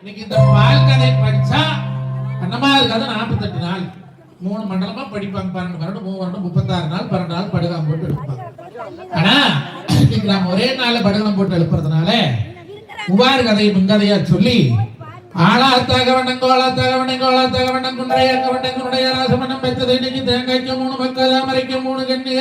இன்னைக்கு இந்த பால் கதை படிச்சா அண்ணமா கதை நாற்பத்தெட்டு நாள். மூணு மண்டலமா படிப்பாங்க பன்னெண்டு வருடம் மூணு வருடம் முப்பத்தாறு நாள் பன்னெண்டு நாள் படுகாம போட்டு எடுப்பாங்க ஆனா இன்னைக்கு நாம ஒரே நாள்ல படுகாம போட்டு எழுப்புறதுனால உவாறு கதையை முன்கதையா சொல்லி ஆளா தகவண்டம் கோலா தகவண்டம் கோலா தகவண்டம் குன்றைய கவண்டம் குன்றைய ராசமண்டம் பெற்றது இன்னைக்கு தேங்காய்க்கு மூணு மக்கள் தாமரைக்கு மூணு கண்ணு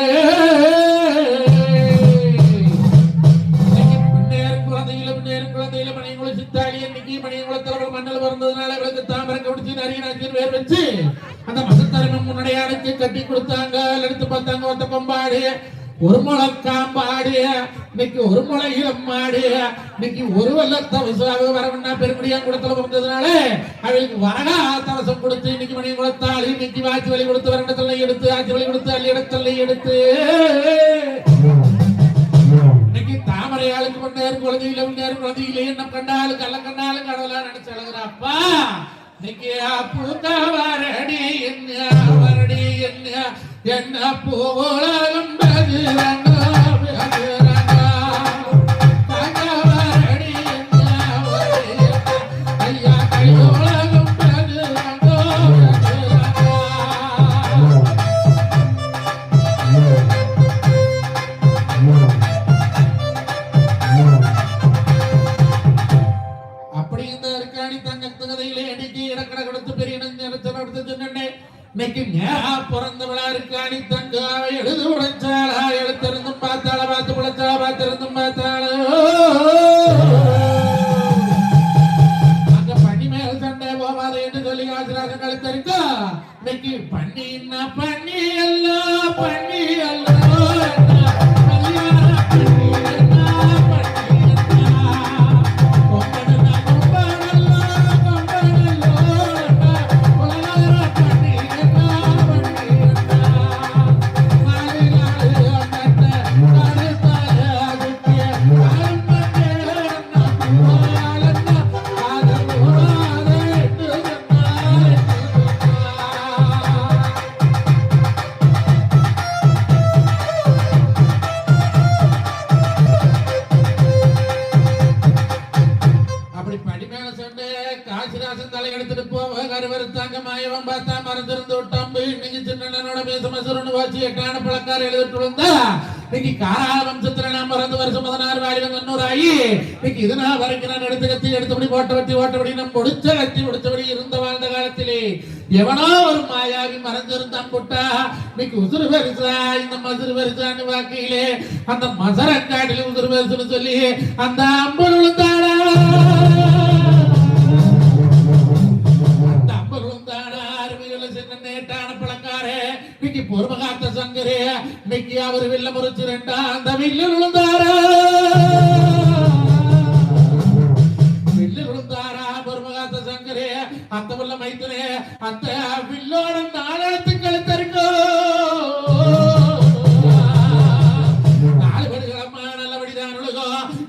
அந்த மசத்தரமை முன்னாடி கட்டி கொடுத்தாங்க எடுத்து பார்த்தாங்க ஒத்த கொம்பாடு ஒரு முளை காம்பாடு இன்னைக்கு ஒரு முளை இளமாடு இன்னைக்கு ஒரு வல்லத்த விசுவாக வரவண்ணா பெருமடியா குடத்துல பிறந்ததுனால அவளுக்கு வரகா தவசம் கொடுத்து இன்னைக்கு மணி குளத்தாள் இன்னைக்கு வாட்சி வழி கொடுத்து வரண்டத்தல்லை எடுத்து ஆட்சி வழி கொடுத்து அள்ளி இடத்தல்லை எடுத்து. இன்னைக்கு தாமரையாளுக்கு கொண்டாரு குழந்தையில கொண்டாரு குழந்தையிலே என்ன கண்டாலும் கள்ள கண்டாலும் கடவுளா நினைச்சு அழகுறாப்பா? என்ன வரடி என்ன பூவுலகம் பதிலங்க இன்னைக்கு நேரா பிறந்தவளா இருக்காணி தங்காய் எட்டான பழக்கார எழுதிட்டு வந்தா இன்னைக்கு காராள வம்சத்துல நான் மறந்து வருஷம் பதினாறு ஆயிரம் தொண்ணூறு ஆகி இன்னைக்கு இது நான் வரைக்கும் நான் எடுத்து கத்தி எடுத்தபடி ஓட்டவட்டி ஓட்டபடி நம் முடிச்ச கத்தி முடிச்சபடி இருந்த வாழ்ந்த காலத்திலே. எவனோ ஒரு மாயாவி மறைஞ்சிருந்தான் புட்டா. இன்னைக்கு உசுறு பெருசா இந்த மசுறு பெருசான்னு வாக்கையிலே அந்த மசரக்காட்டில உசுறு பெருசுன்னு சொல்லி அந்த அம்பு விழுந்தாடா இன்னைக்கு பொறுமகாத்த சங்கரே இன்னைக்கு அவர் வில்ல முறிச்சு ரெண்டா அந்த வில்லு விழுந்தாரா? வில்லு விழுந்தாரா பொறுமகாத்த சங்கரே? அந்த உள்ள மைத்துனே அந்த வில்லோட நாளத்து கழுத்தருக்கோ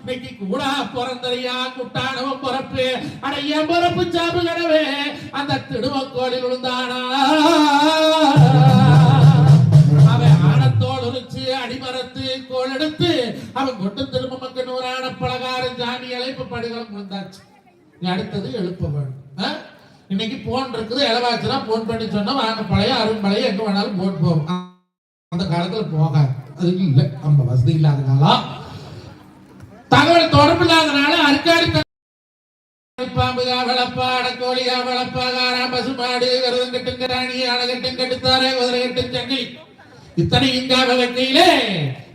இன்னைக்கு கூட பிறந்தறியா குட்டானவன் பிறப்பு. அட என் பிறப்பு சாப்பு கடவே அந்த திடுமக்கோளில் விழுந்தானா? அடிமரத்து எடுத்து அவன் கொண்டு திரும்ப மக்கள் நூறான பலகாரம் ஜாமி அழைப்பு படுகளம் வந்தாச்சு. அடுத்தது எழுப்ப வேண்டும் இன்னைக்கு போன் இருக்குது இளவாச்சுனா போன் பண்ணி சொன்னா வாங்க பழைய அரும்பழைய எங்க வேணாலும் போன் போகும் அந்த காலத்துல போகாது. அது இல்லை நம்ம வசதி இல்லாதனால. தகவல் தொடர்பு இல்லாதனால அருக்காடி பாம்புகா வளப்பா அடக்கோழியா வளப்பா காரா பசுமாடு கருதம் கட்டும் கராணி அழகட்டும் கட்டுத்தாரே குதிரை கட்டும் சங்கிலி இத்தனை இங்காக வைக்கையிலே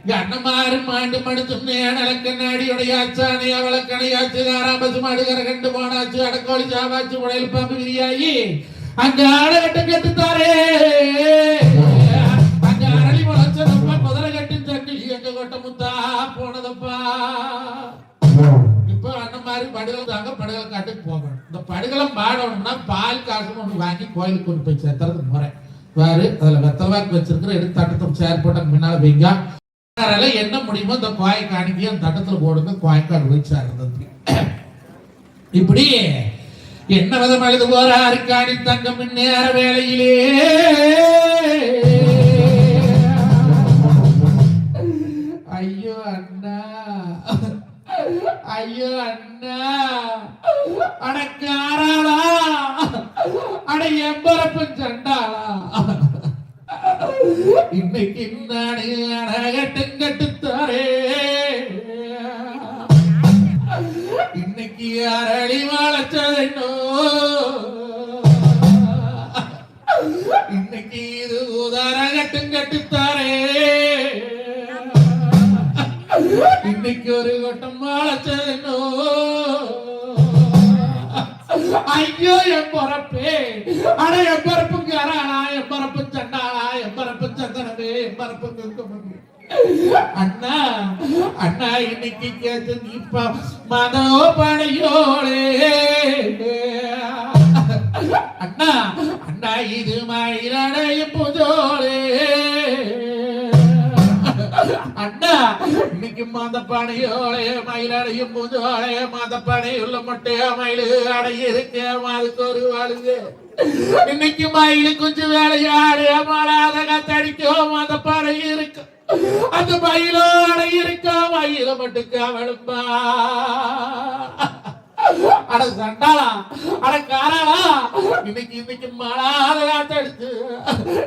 இங்க அண்ணமாரும் மாண்டு மடுத்தும் அலக்கண்ணாடியுடைய ஆச்சாணி அவளக்கணையாச்சு காரா பசுமாடு கரகண்டு போனாச்சு அடக்கோழி சாவாச்சு உடையில் பாம்பு விரியாயி அங்க ஆடகட்ட கட்டுத்தாரே. அங்க அரளி முளைச்சதப்பா குதிரை கட்டி தட்டி எங்க கொட்ட முத்தா போனதப்பா. இப்போ அண்ணன் மாதிரி படுகள் தாங்க படுகள் காட்டுக்கு போகணும். இந்த படுகளை பாடணும்னா பால் காசுன்னு ஒன்று வாங்கி கோயிலுக்கு கொண்டு போய் சேர்த்துறது முறை. வேறு அதுல வெத்தலாக்கு வச்சிருக்கிற எடுத்து தட்டத்தை சேர் போட்ட வைங்க. அதனால என்ன முடியுமோ இந்த கோயை அனுப்பி அந்த தட்டத்தில் போடுங்க கோயக்காடு போய் சேர்ந்தது இப்படி என்ன விதம் எழுது போறாரு காணி தங்கம் நேர வேலையிலே ஐயோ அண்ணா. ஐயோ அண்ணா. அடக்காராளா. அட எம்பரப்பு சண்டை. இன்னைக்கு நாடு அழகட்டும் கட்டுத்தாரே. இன்னைக்கு அரளி வாழச்சதோ இன்னைக்கு இது உதாரகட்டும் கட்டுத்தாரே. இன்னைக்கு ஒரு கொட்டம் வாழச்சதோ ஐயோ என் பொறப்பே. அட என் பொறப்புக்கு அறாளா சந்தனமே என் அண்ணா அண்ணா இன்னைக்கு கேட்டு நீப்பா. மனோ படையோளே அண்ணா அண்ணா இது மயிலடையும் புதோடே. அண்ணா இன்னைக்கு மாத படையோளே மயிலடையும் புதோளே மாத படையுள்ள மட்டையா மயிலு அடைய இருக்க அதுக்கு ஒரு வாழுங்க இன்னைக்கு மயிலு கொஞ்சம் வேலையாடு மாறாத கத்தடிக்கும் அந்த பறை இருக்கும் அந்த மயிலோட இருக்க. மயில மட்டுக்கா கவலும்பா அட சண்டாளா அட காராளா. இன்னைக்கு இன்னைக்கு மழாத காத்தடிச்சு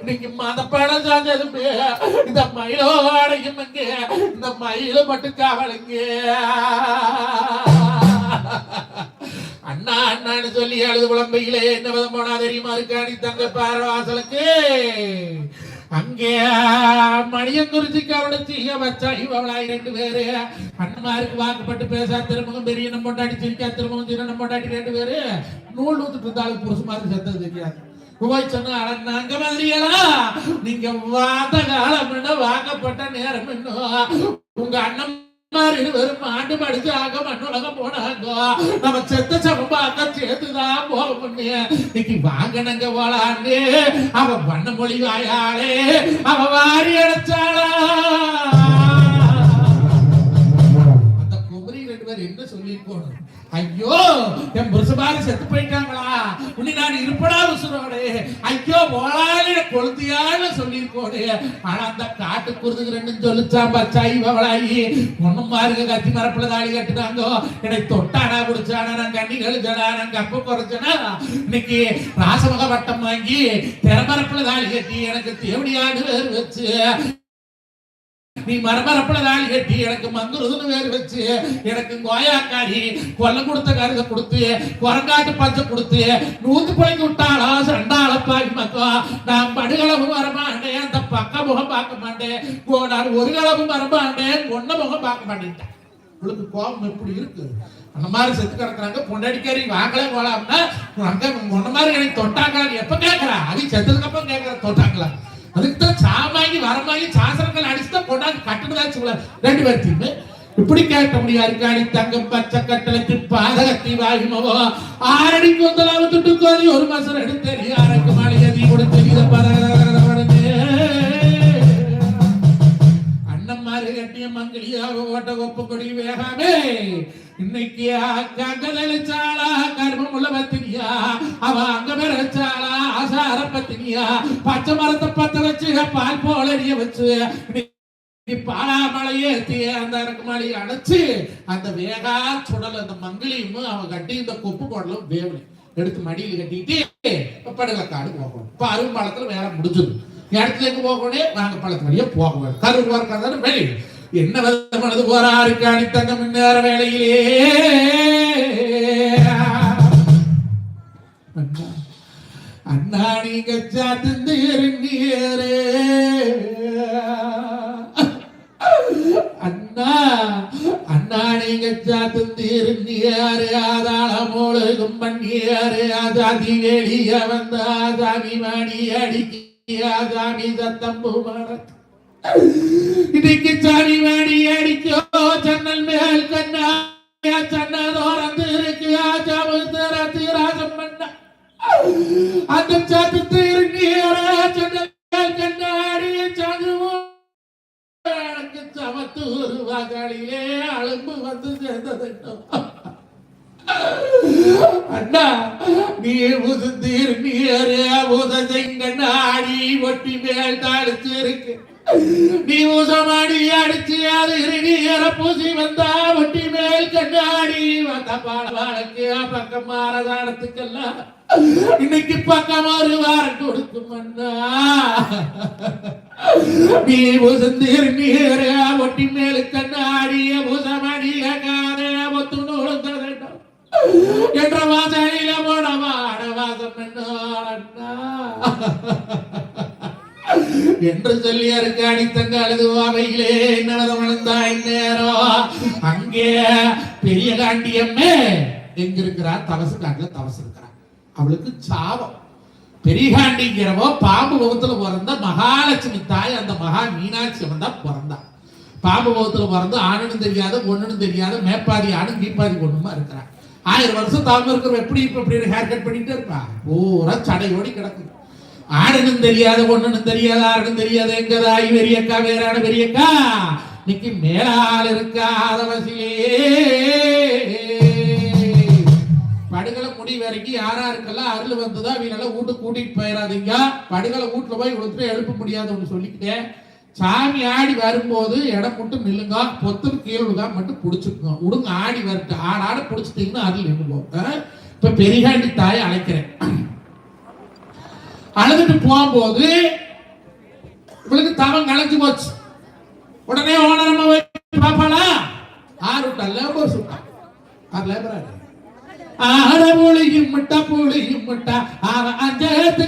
இன்னைக்கு மத சாஞ்சதுமே இந்த மயிலோடையும் இங்க. இந்த மயில மட்டும் கவலுங்க நான் நான் சொல்லி அழுது குழம்பையிலே என்ன விதம் போனா தெரியுமா இருக்காடி தங்க பாரவாசலுக்கு. அங்கே மணியங்குறிச்சிக்காரோட அவளை தீய வச்சா இவளாய் ரெண்டு பேரு. அண்ணமாருக்கு வாக்குப்பட்டு பேசா திருமகம் பெரிய நம்ம கொண்டாடி சிரிக்கா திருமகம் சின்ன பொண்டாட்டி ரெண்டு பேரு. நூல் ஊத்துட்டு இருந்தாலும் புருஷ மாதிரி செத்தது தெரியாது போய் சொன்னா அங்க நாங்க நீங்க வாத காலம் வாக்கப்பட்ட நேரம் இன்னும் உங்க அண்ணன் மாதிரி வெறும் ஆண்டு படிச்சு ஆக மண்ணுலகம் போனாங்க நம்ம செத்த சமம்பாக்க சேர்த்துதான் போக முடிய இன்னைக்கு வாங்கினங்க போலான்னு அவ பண்ண மொழி வாயாளே அவ வாரி அடைச்சாளா அந்த குமரி ரெண்டு பேர் என்ன சொல்லிருக்கோம் ஐயோ என் புருஷமாரி செத்து போயிட்டாங்களா? உன்னை நான் இருப்படா உசுரோடு. ஐயோ போலான்னு கொளுத்தியான்னு சொல்லியிருக்கோடு. ஆனா அந்த காட்டு குருதுக்கு ரெண்டு சொல்லிச்சான் பச்சா இவளாயி ஒண்ணும் பாருங்க கத்தி மரப்புல தாலி கட்டுனாங்க. என்னை தொட்டானா குடிச்சானா நான் கண்ணி கழிச்சடா நான் கப்ப குறைச்சனா இன்னைக்கு ராசமக வட்டம் வாங்கி திறமரப்புல தாலி கட்டி எனக்கு தேவடியாடு வச்சு நீ மரமரப்புல தாலி கட்டி எனக்கு மங்குருதுன்னு வேறு வச்சு எனக்கு கோயாக்காரி கொல்லம் கொடுத்த கருத கொடுத்து குரங்காட்டு பச்சை கொடுத்து நூத்து போய் விட்டாளா சண்டாள மக்கா நான் படுகளவும் வரமாட்டேன் அந்த பக்க முகம் பார்க்க மாட்டேன். கோடார் ஒரு களவும் வரமாட்டேன் ஒன்ன முகம் பார்க்க மாட்டேன் உங்களுக்கு கோபம் எப்படி இருக்கு? அந்த மாதிரி செத்து கிடக்குறாங்க பொண்டாடிக்காரி வாங்கலே போலாம்னா அங்க ஒன்ன மாதிரி எனக்கு தொட்டாங்களா எப்ப கேட்கறா? அது செத்ததுக்கு அப்புறம் கேட்கற தொட்டாங்களா? அதுக்கு தான் சாமாங்கி வரமாங்கி சாசனங்கள் அடிச்சுதான் கொண்டாந்து கட்டுனதாச்சு உள்ள ரெண்டு பேர்த்தையுமே இப்படி கேட்ட முடியாது காணி தங்கம் பச்சை கட்டளைக்கு பாதகத்தி வாயுமவோ. ஆரடிக்கு வந்தலாம துட்டு ஒரு மாசம் எடுத்து ஆறக்கு மாளிகை நீ கொடுத்து இதை அண்ணன்மாரு கட்டிய மங்கிலியாக ஓட்ட ஒப்பு கொடி வேகாமே. இன்னைக்கு கங்கதளிச்சாளா கர்மம் உள்ள பத்தினியா அவ அங்க பெறச்சாளா ஆசார பச்சை மரத்தை பத்த வச்சு பால் போல வச்சு நீ பாலாமலையே ஏத்தி அந்த அரக்குமாலையை அடைச்சு அந்த வேகா சுடல் அந்த மங்கிலியும் அவன் கட்டி இந்த கொப்பு குடலும் வேவலி. எடுத்து மடியில் கட்டிட்டு படுகலக்காடு போகணும் இப்ப அரும்பாலத்துல வேலை முடிஞ்சது. இடத்துல எங்க போகணும் நாங்க பழத்து வழியே போக வேண்டும் கரூர் வெளி என்ன மனது போறாரு காணி தங்கம் முன்னேற வேலையிலே அண்ணா நீங்க சாத்திந்து இறங்கியரே அண்ணா அண்ணா நீங்க சாத்து தீர்ந்தியாரு அதான மூழுகும் பண்ணியாரு. அதாதி வெளிய வந்த ஆசாமி மணி அடிக்கியா சாமி தத்தம்பு மரத்து இன்னைக்கு சாமி மணி அடிக்கோ ஜன்னல் மேல் கண்ணா சன்னதோரந்து இருக்கு ஆஜாவு தரத்து அந்த சாத்து தீர்ந்தியாரு ஜன்னல் சமத்து ஒரு சதுவோ அழும்பு வந்து சேர்ந்ததுட்டும். அண்ணா நீ முசுந்தீர் நீரே உதஞ்சங்க நாடி ஒட்டி மேல் தாளிச்சு இருக்கு. நீ உசமாடி அடிச்சு அது இருநீர பூசி வந்தா ஒட்டி மேல் கண்ணாடி. வந்த பாட பாடவாளுக்கு பக்கம் மாறதானத்துக்கெல்லாம் இன்னைக்கு பக்கம் ஒரு வாரம் கொடுக்கும் அண்ணா நீ உசந்தீர் நீர ஒட்டி மேலு கண்ணாடிய உசமடிய காதே ஒத்து நூலுந்ததட்டும் என்ற வாசலில போனவாட வாசம் அண்ணா என்று சொல்லி அருக்கு அடித்தங்க அழுதுவாவையிலே நடனம் வளர்ந்தாய் நேரம் அங்கே பெரிய காண்டியம்மே எங்க இருக்கிறா தவசு காட்டுல தவசு அவளுக்கு சாபம். பெரியகாண்டிங்கிறவோ பாம்பு முகத்துல பிறந்த மகாலட்சுமி தாய் அந்த மகா மீனாட்சி அவன் தான் பிறந்தா பாம்பு முகத்துல பிறந்து ஆணுன்னு தெரியாத ஒன்றுன்னு தெரியாத மேப்பாதி ஆணும் தீப்பாதி ஒன்றுமா இருக்கிறான் ஆயிரம் வருஷம் தாம இருக்கிற எப்படி இப்ப இப்படி ஹேர் கட் பண்ணிட்டு இருப்பா? பூரா சடையோடி கிடக்குது ஆணுன்னு தெரியாத ஒண்ணுன்னு தெரியாத ஆருன்னு தெரியாத எங்க தாய் வெறியக்கா வேறான வெறியக்கா இன்னைக்கு மேலால் இருக்காத வசிலே யாராருக்கெல்லாம் யாரா இருக்கலாம் அருள் வந்ததா வீணெல்லாம் வீட்டுக்கு கூட்டிட்டு போயிடாதீங்க படுகளை வீட்டுல போய் இவ்வளோ எழுப்ப முடியாதுன்னு சொல்லிக்கிட்டேன் சாமி ஆடி வரும்போது இடம் மட்டும் நில்லுங்க பொத்தம் கீழே மட்டும் பிடிச்சிக்கோங்க. விடுங்க ஆடி வரட்டு. ஆட ஆட பிடிச்சிட்டீங்கன்னா அருள் நின்றுவோம் இப்ப பெரியாண்டி தாயை அழைக்கிறேன். அழுதுட்டு போகும்போது இவளுக்கு தவம் கலைஞ்சு போச்சு. உடனே ஓனரம்மா பாப்பாளா? ஆறு விட்டா லேபர் சுட்டா. ஆறு லேபரா ஆற புளியும் முட்டா. புளியும் முட்டா அவன் அஞ்சத்து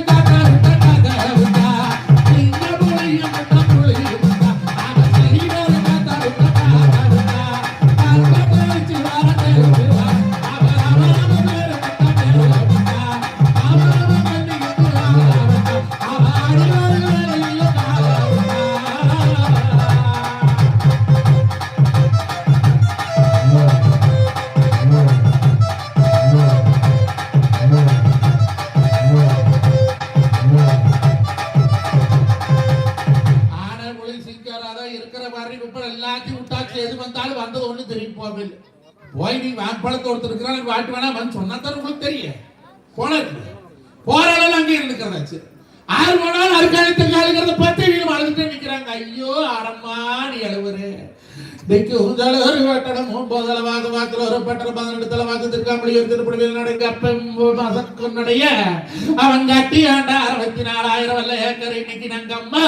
கோவில் மொழி சிங்காராதா இருக்கிற மாதிரி குப்பை எல்லாத்தையும் விட்டாச்சு. எது வந்தாலும் வந்தது ஒண்ணு தெரியும் போகவில்லை போய் நீ வான்பழத்தை ஒருத்தர் இருக்கிறான் வாட்டு வேணா வந்து சொன்னா தான் உங்களுக்கு தெரியும். போனது போறாலும் அங்கே இருந்துக்கிறதாச்சு ஆறு போனாலும் அருக்காலத்தை காலுங்கிறத பத்து வீடு அழுதுட்டு நிக்கிறாங்க. ஐயோ அறமா நீ அழுவுரு இன்னைக்கு உங்கள் ஒரு வட்டடம் ஒன்பதுல வாக்கு வாக்குல ஒரு பட்டணம் பதினெட்டுல வாக்கு திருக்காமலி ஒரு திருப்படிவில் நடங்க. அப்படைய அவன் கட்டி ஆண்டா அறுபத்தி நாலாயிரம் வல்ல ஏக்கர் இன்னைக்கு நங்கம்மா.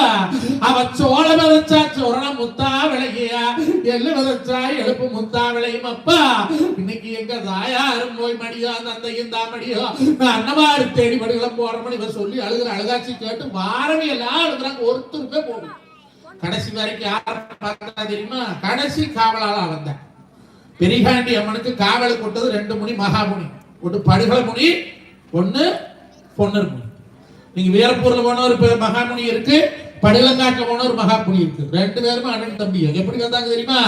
அவ அவன் சோள விதைச்சா சோரண முத்தா விளையா எள்ளு விதைச்சா எழுப்பு முத்தா விளையும் அப்பா. இன்னைக்கு எங்க தாயாரும் போய் மடியோ தந்தையும் தாமடியோ நான் அன்னமாரி தேடி படுகளும் போற மணி சொல்லி அழுகிற அழுகாட்சி கேட்டு வாரவே எல்லாம் அழுகுறாங்க. ஒருத்தருமே போகும் கடைசி வரைக்கும் யார் பார்த்தா தெரியுமா? கடைசி காவலால் வந்தேன் பெரிகாண்டி அம்மனுக்கு காவல் கொட்டது ரெண்டு முனி மகாமுனி ஒன்று படுகல முனி ஒன்று பொன்னர் முனி. நீங்க வீரப்பூர்ல போன ஒரு மகாமுனி இருக்கு. படுகளங்காட்டுல போன ஒரு மகாமுனி இருக்கு. ரெண்டு பேருமே அண்ணன் தம்பி. எப்படி வந்தாங்க தெரியுமா?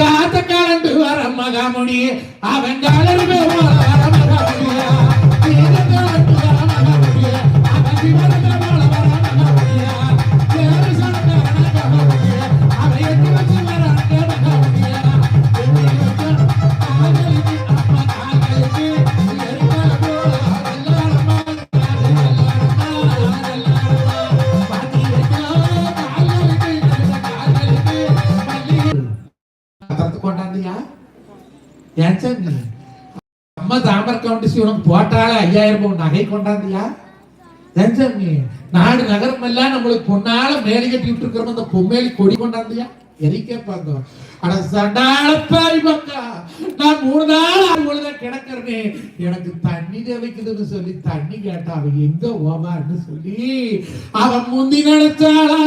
காத்த காலண்டு வர மகாமுனி அவன் காலண்டு வர மகாமுனியா கவுண்டிசி உனக்கு போட்டால ஐயாயிரம் ரூபாய் நகை கொண்டாந்தியா? ஏன் சாமி நாடு நகரம் எல்லாம் நம்மளுக்கு பொன்னால மேலே கட்டி விட்டு இருக்கிறோம் அந்த பொம்மேலி கொடி கொண்டாந்தியா? எதை கேட்பாங்க அட சண்டாள பாரி நான் மூணு நாள் அவ்வளவுதான் கிடக்கிறனே. எனக்கு தண்ணி தேவைக்குதுன்னு சொல்லி தண்ணி கேட்டா அவன் எங்க ஓவான்னு சொல்லி அவன் முந்தி நினைச்சாளா?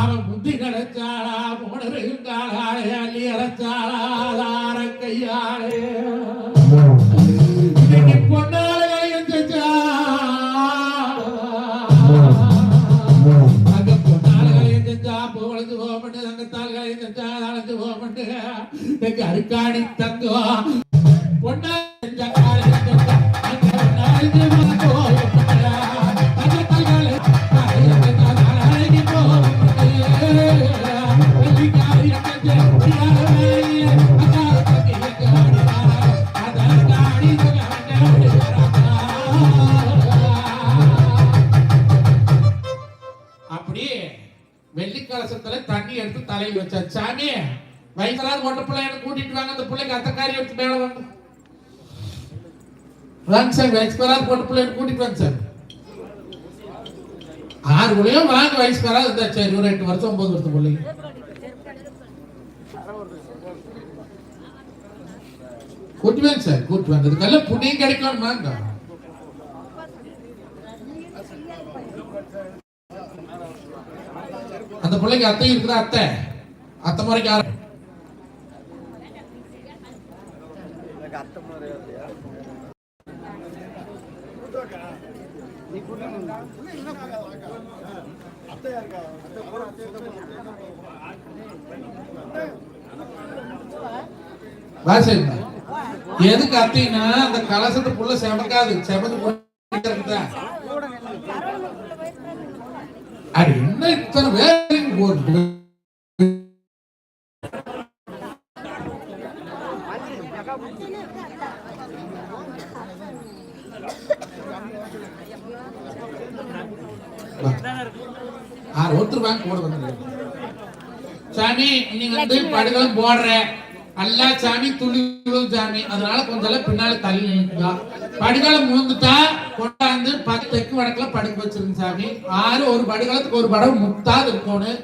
அவன் முந்தி கையாலே. அருக்காணி தங்குவா பொன்னா சாமி வயசாவது ஒட்ட பிள்ளைய கூட்டிட்டு வாங்க அந்த பிள்ளைக்கு அத்தக்காரி எடுத்து மேல வாங்க வாங்க சார் வயசுக்காராது பொட்ட பிள்ளைய கூட்டிட்டு வாங்க சார். ஆறு பிள்ளையும் வாங்க வயசுக்காராது இருந்தா சரி ஒரு எட்டு வருஷம் ஒன்பது வருஷம் பிள்ளைங்க கூட்டுவேன் சார் கூட்டுவேன் வாங்க. இதுக்கெல்லாம் புண்ணியம் கிடைக்கணும் வாங்க. அந்த பிள்ளைக்கு அத்தை இருக்குதா அத்தை? அத்தை எதுக்கு அத்தீங்கன்னா அந்த கலசத்து புள்ள செமக்காது செமது அது என்ன இத்தனை பேர் ஒரு ஆறு ஒருத்தர் வாங்க கூட வந்து சாமி நீ வந்து படுகளும் போடுற. அல்லா சாமி துளி சாமி. அதனால கொஞ்சம் பின்னால தள்ளி நிற்குதா படுகளம் முழுந்துட்டா கொண்டாந்து பத்து தெற்கு வடக்குல படுக்க வச்சிருங்க சாமி. ஆறு ஒரு படுகளத்துக்கு ஒரு படம் முத்தாது இருக்கணும்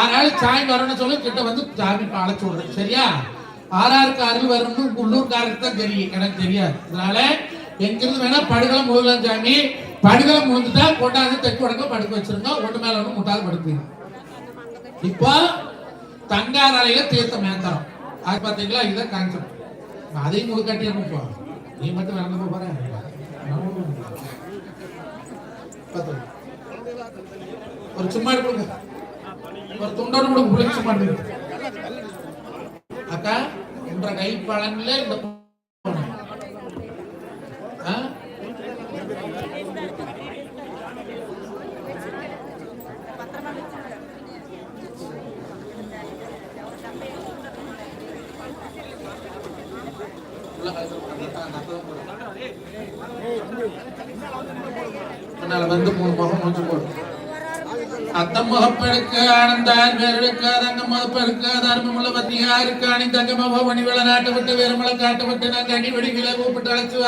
ஆறாள் சாமி வரணும்னு சொல்லி கிட்ட வந்து சாமி அழைச்சு விடுறேன் சரியா? ஆறாருக்கு அருள் வரணும் உள்ளூர்காரருக்கு தான் தெரியும். எனக்கு தெரியாது. அதனால எங்கிருந்து வேணா படுகளம் முழுகலாம் சாமி. படுகளம் முழுந்துட்டா கொண்டாந்து தெற்கு வடக்குல படுக்க வச்சிருங்க. ஒண்ணு மேல ஒண்ணு முட்டாது படுப்பீங்க இப்போ தங்கார் அலையில தீர்த்தம் மேத்தரம். அது பாத்தீங்களா? இதுதான் கான்செப்ட் அதையும் முழுக்காட்டி அனுப்பா நீ மட்டும் நடந்து போற ஒரு சும்மா கொடுங்க ஒரு துண்டோடு கொடுங்க பிள்ளைங்க சும்மா அக்கா என்ற கை பழங்களே இந்த பொண்ணு. ஆ? உள்ள கழுத்துல போடுங்க. அந்த அக்கா போடுங்க. முன்னால வந்து மூணு முகம் மூச்சு போடும் அத்தம் முகப்பெடுக்க ஆனந்தார் வேறெடுக்க தங்க முகப்பெடுக்க தர்மமுள்ள பத்தியா இருக்க அணி தங்க முக பணிவிள விட்டு வேறுமலை காட்டு விட்டு நான் கனி வெடி விலை கூப்பிட்டு அழைச்சு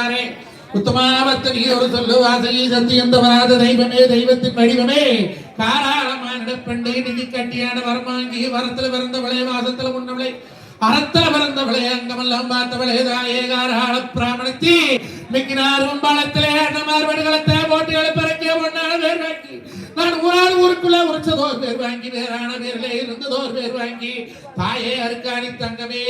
உத்தமாவத்தனி ஒரு சொல்லு வாசகி சத்தியம் தெய்வமே தெய்வத்தின் வடிவமே. காராளமான பெண்ணை நிதி கட்டியான வரமாங்கி வரத்துல பிறந்தவளே வாசத்துல உண்ணவளே அறத்தல பிறந்தவளே அங்கமெல்லாம் பார்த்தவளே தாயே காராள பிராமணத்தி. மிக்கினாரும் அண்ணமார் வடுகளத்தை நான் ஒரு ஆள் ஊருக்குள்ள உரைச்சதோர் பேர் வாங்கி வேறான பேர்ல இருந்ததோர் பேர் வாங்கி தாயே அருக்காணி தங்கமே.